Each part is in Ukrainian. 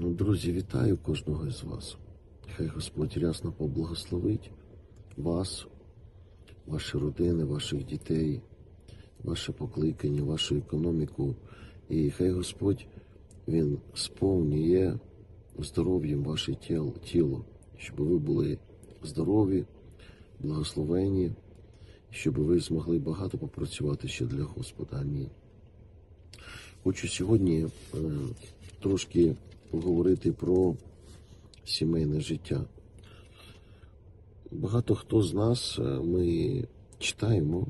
Ну, Друзі, вітаю кожного із вас. Хай Господь рясно поблагословить вас, ваші родини, ваших дітей, ваше покликання, вашу економіку. І хай Господь Він сповнює здоров'ям ваше тіло, щоб ви були здорові, благословені, щоб ви змогли багато попрацювати ще для Господа. Амінь. Хочу сьогодні е, трошки поговорити про сімейне життя. Багато хто з нас е, ми читаємо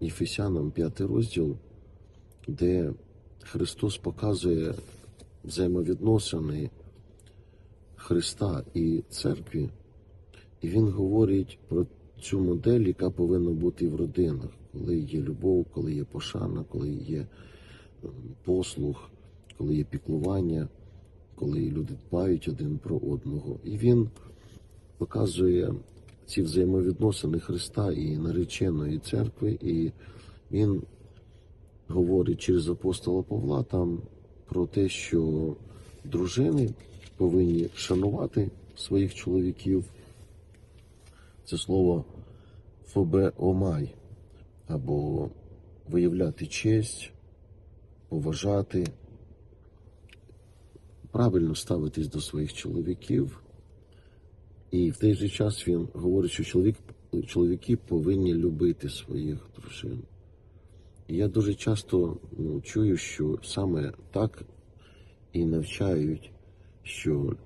Єфесянам 5 розділ, де Христос показує взаємовідносини Христа і церкві, і Він говорить про цю модель, яка повинна бути в родинах, коли є любов, коли є пошана, коли є ем, послуг, коли є піклування, коли люди дбають один про одного. І він показує ці взаємовідносини Христа і нареченої церкви, і він говорить через апостола Павла там про те, що дружини повинні шанувати своїх чоловіків. Це слово фобеомай, або виявляти честь, поважати, правильно ставитись до своїх чоловіків. І в той же час він говорить, що чоловік, чоловіки повинні любити своїх дружин. І я дуже часто ну, чую, що саме так і навчають, що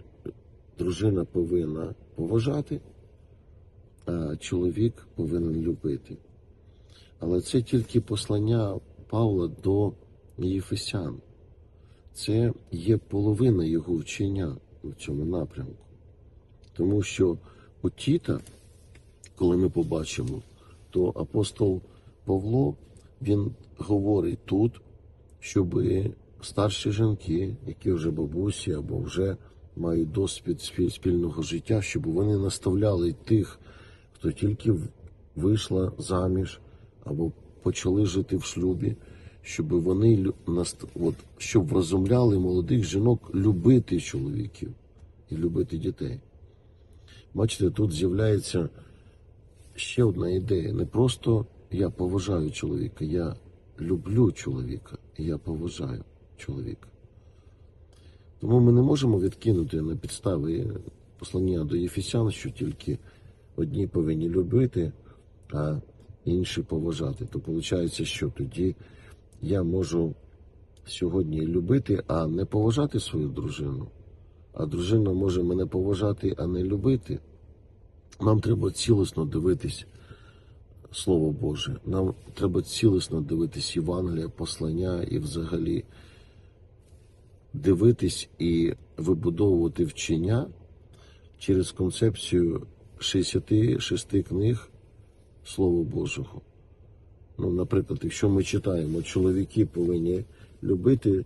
дружина повинна поважати, а чоловік повинен любити. Але це тільки послання Павла до Єфесян. Це є половина його вчення в цьому напрямку. Тому що у Тіта, коли ми побачимо, то апостол Павло він говорить тут, щоб старші жінки, які вже бабусі або вже мають досвід спільного життя, щоб вони наставляли тих, хто тільки вийшла заміж або почали жити в шлюбі, щоб вони от, щоб вразумляли молодих жінок любити чоловіків і любити дітей. Бачите, тут з'являється ще одна ідея. Не просто я поважаю чоловіка, я люблю чоловіка, я поважаю чоловіка. Тому ми не можемо відкинути на підставі послання до Єфесян, що тільки одні повинні любити, а інші поважати. То виходить, що тоді я можу сьогодні любити, а не поважати свою дружину. А дружина може мене поважати, а не любити. Нам треба цілісно дивитись Слово Боже. Нам треба цілісно дивитись Євангелія, послання і взагалі дивитись і вибудовувати вчення через концепцію 66 книг Слова Божого. Ну, наприклад, якщо ми читаємо, чоловіки повинні любити,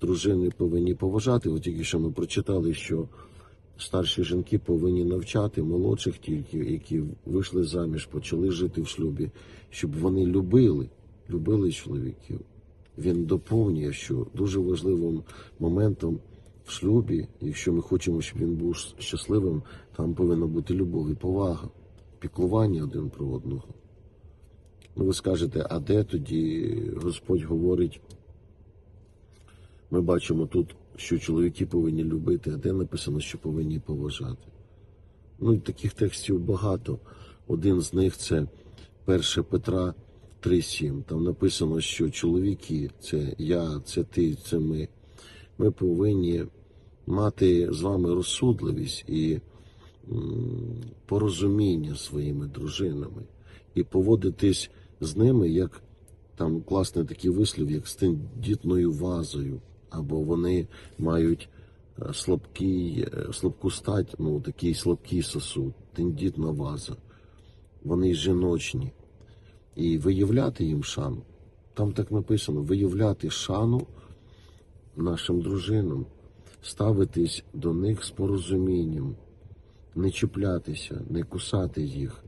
дружини повинні поважати. От тільки що ми прочитали, що старші жінки повинні навчати молодших тільки, які вийшли заміж, почали жити в шлюбі, щоб вони любили, любили чоловіків. Він доповнює, що дуже важливим моментом в шлюбі, якщо ми хочемо, щоб він був щасливим, там повинна бути любов і повага, піклування один про одного. Ну, ви скажете, а де тоді Господь говорить? Ми бачимо тут, що чоловіки повинні любити, а де написано, що повинні поважати. Ну і таких текстів багато. Один з них це 1 Петра 3,7. Там написано, що чоловіки це я, це ти, це ми. Ми повинні мати з вами розсудливість і порозуміння своїми дружинами і поводитись з ними як там класний такий вислів, як з тендітною вазою, або вони мають е, слабкий, е, слабку стать, ну такий слабкий сосуд, тендітна ваза. Вони жіночні. І виявляти їм шану. Там так написано: виявляти шану нашим дружинам, ставитись до них з порозумінням, не чіплятися, не кусати їх,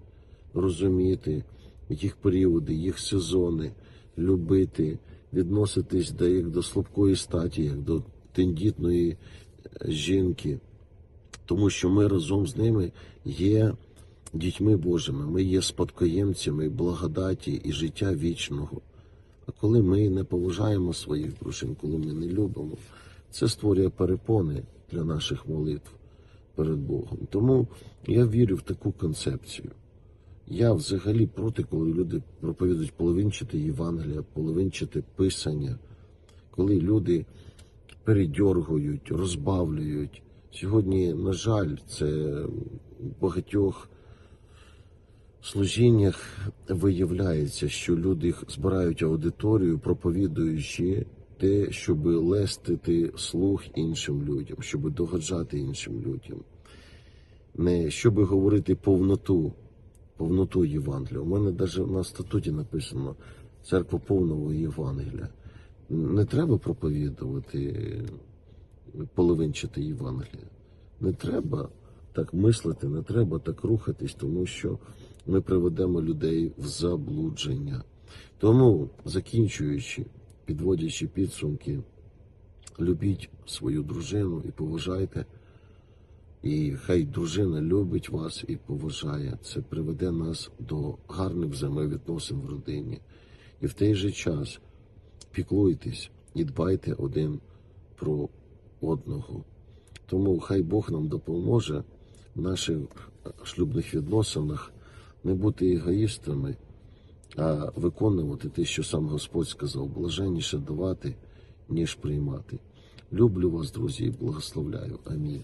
розуміти їх періоди, їх сезони, любити, відноситись до як до слабкої статі, як до тендітної жінки, тому що ми разом з ними є дітьми Божими, ми є спадкоємцями благодаті і життя вічного. А коли ми не поважаємо своїх дружин, коли ми не любимо, це створює перепони для наших молитв перед Богом. Тому я вірю в таку концепцію. Я взагалі проти, коли люди проповідують половинчате Євангелія, половинчате писання, коли люди передьоргують, розбавлюють. Сьогодні, на жаль, це в багатьох служіннях виявляється, що люди збирають аудиторію, проповідуючи те, щоб лестити слух іншим людям, щоб догоджати іншим людям, не щоб говорити повноту, повноту Євангелія. У мене навіть на статуті написано церква повного Євангелія. Не треба проповідувати половинчате Євангелія. Не треба так мислити, не треба так рухатись, тому що ми приведемо людей в заблудження. Тому, закінчуючи, підводячи підсумки, любіть свою дружину і поважайте. І хай дружина любить вас і поважає. Це приведе нас до гарних взаємовідносин в родині. І в той же час піклуйтесь і дбайте один про одного. Тому хай Бог нам допоможе в наших шлюбних відносинах не бути егоїстами, а виконувати те, що сам Господь сказав, блаженніше давати, ніж приймати. Люблю вас, друзі, і благословляю. Амінь.